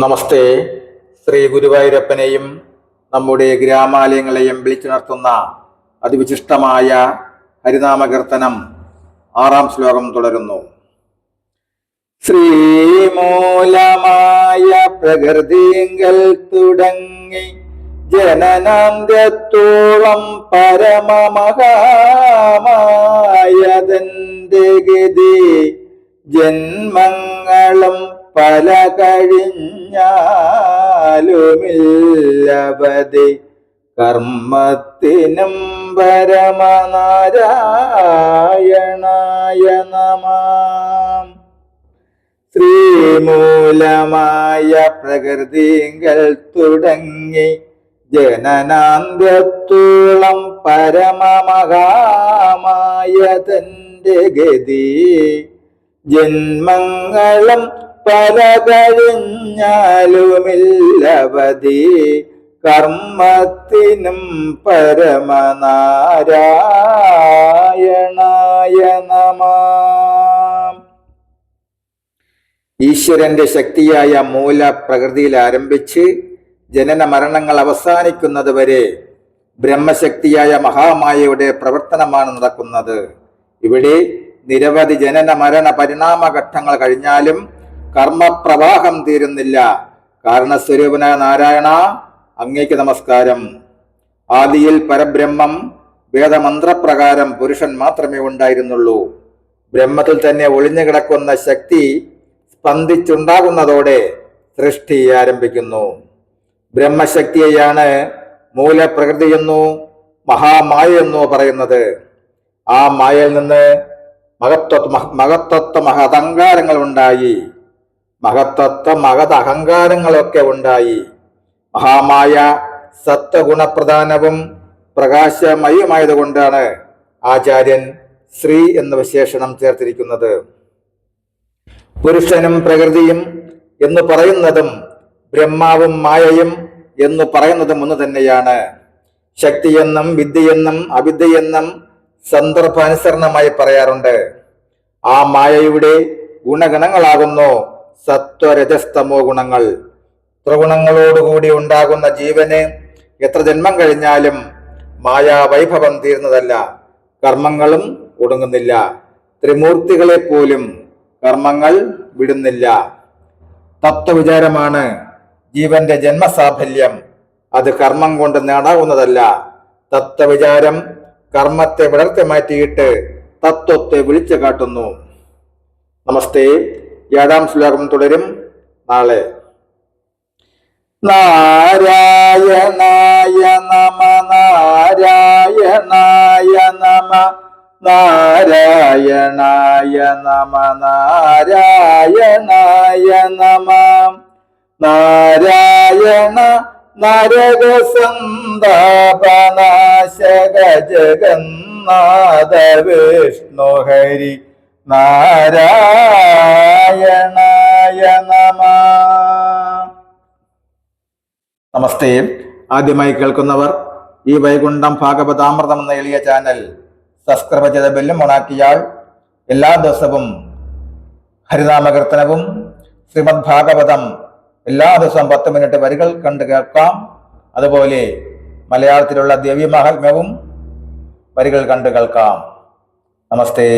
നമസ്തേ. ശ്രീ ഗുരുവായൂരപ്പനെയും നമ്മുടെ ഗ്രാമാലയങ്ങളെയും വിളിച്ചുണർത്തുന്ന അതിവിശിഷ്ടമായ ഹരിനാമകീർത്തനം ആറാം ശ്ലോകം തുടരുന്നു. ശ്രീമൂലമായ പ്രകൃതിങ്കൽ തുടങ്ങി ജനനാന്ത്യത്തോളം പരമമഹാമായതന്റെ ഗതി ജന്മങ്ങളും പല കഴിഞ്ഞാലുമില്ലവതി. കർമ്മത്തിനും പരമനാരായണായ നമാം. ശ്രീമൂലമായ പ്രകൃതികൾ തുടങ്ങി ജനനാന്ത്യത്തോളം പരമമഹാമായ തന്റെ ഗതി. ജന്മങ്ങളും പല കഴിഞ്ഞാലുമില്ലവതി കർമ്മത്തിനും പരമനാരായണായ നമ ഈശ്വരന്റെ ശക്തിയായ മൂല പ്രകൃതിയിൽ ആരംഭിച്ച് ജനന മരണങ്ങൾ അവസാനിക്കുന്നത് വരെ ബ്രഹ്മശക്തിയായ മഹാമായയുടെ പ്രവർത്തനമാണ് നടക്കുന്നത്. ഇവിടെ നിരവധി ജനന മരണ പരിണാമ ഘട്ടങ്ങൾ കഴിഞ്ഞാലും കർമ്മപ്രവാഹം തീരുന്നില്ല. കാരണസ്വരൂപന നാരായണ അങ്ങേക്ക് നമസ്കാരം. ആദിയിൽ പരബ്രഹ്മം വേദമന്ത്രപ്രകാരം പുരുഷൻ മാത്രമേ ഉണ്ടായിരുന്നുള്ളൂ. ബ്രഹ്മത്തിൽ തന്നെ ഒളിഞ്ഞു കിടക്കുന്ന ശക്തി സ്പന്ദിച്ചുണ്ടാകുന്നതോടെ സൃഷ്ടി ആരംഭിക്കുന്നു. ബ്രഹ്മശക്തിയെയാണ് മൂലപ്രകൃതിയെന്നോ മഹാമായ എന്നോ പറയുന്നത്. ആ മായയിൽ നിന്ന് മഹത്വ മഹത്വത്വ മഹതങ്കാരങ്ങൾ ഉണ്ടായി. മഹത്വത്വ മഹത് അഹങ്കാരങ്ങളൊക്കെ ഉണ്ടായി. മഹാമായ സത്വഗുണപ്രധാനവും പ്രകാശമയമായതുകൊണ്ടാണ് ആചാര്യൻ ശ്രീ എന്ന വിശേഷണം ചേർത്തിരിക്കുന്നത്. പുരുഷനും പ്രകൃതിയും എന്ന് പറയുന്നതും ബ്രഹ്മാവും മായയും എന്ന് പറയുന്നതും ഒന്ന് തന്നെയാണ്. ശക്തിയെന്നും വിദ്യയെന്നും അവിദ്യയെന്നും സന്ദർഭാനുസരണമായി പറയാറുണ്ട്. ആ മായയുടെ ഗുണഗണങ്ങളാകുന്നു. സത്വരജസ്തമോ ഗുണങ്ങൾ? ത്രിഗുണങ്ങളോടുകൂടി ഉണ്ടാകുന്ന ജീവന് എത്ര ജന്മം കഴിഞ്ഞാലും മായാവൈഭവം തീർന്നതല്ല. കർമ്മങ്ങളും ഒടുങ്ങുന്നില്ല. ത്രിമൂർത്തികളെ പോലും കർമ്മങ്ങൾ വിടുന്നില്ല. തത്വവിചാരമാണ് ജീവന്റെ ജന്മസാഫല്യം. അത് കർമ്മം കൊണ്ട് നേടാവുന്നതല്ല. തത്വവിചാരം കർമ്മത്തെ വിടർത്തി മാറ്റിയിട്ട് തത്വത്തെ വിളിച്ചു കാട്ടുന്നു. നമസ്തേ. ഏഴാം ശ്ലോകം തുടരും. നാളെ. നാരായണായ നമ നാരായണായ നമ നാരായണായ നമ നാരായണായ നമ. നാരായണ നരകസന്താപനാശക ജഗന്നാഥ വിഷ്ണു ഹരി നാരായണായ നമസ്തേ ആദ്യമായി കേൾക്കുന്നവർ ഈ വൈകുണ്ഠം ഭാഗവതാമൃതം എന്ന എളിയ ചാനൽ സബ്സ്ക്രൈബ് ചെയ്ത ബെല്ലും ഓണാക്കിയാൽ എല്ലാ ദിവസവും ഹരിനാമകീർത്തനവും ശ്രീമദ് ഭാഗവതം എല്ലാ ദിവസവും പത്ത് മിനിറ്റ് വരികൾ കണ്ട് കേൾക്കാം. അതുപോലെ മലയാളത്തിലുള്ള ദേവി മഹാത്മ്യവും വരികൾ കണ്ട് കേൾക്കാം. നമസ്തേ.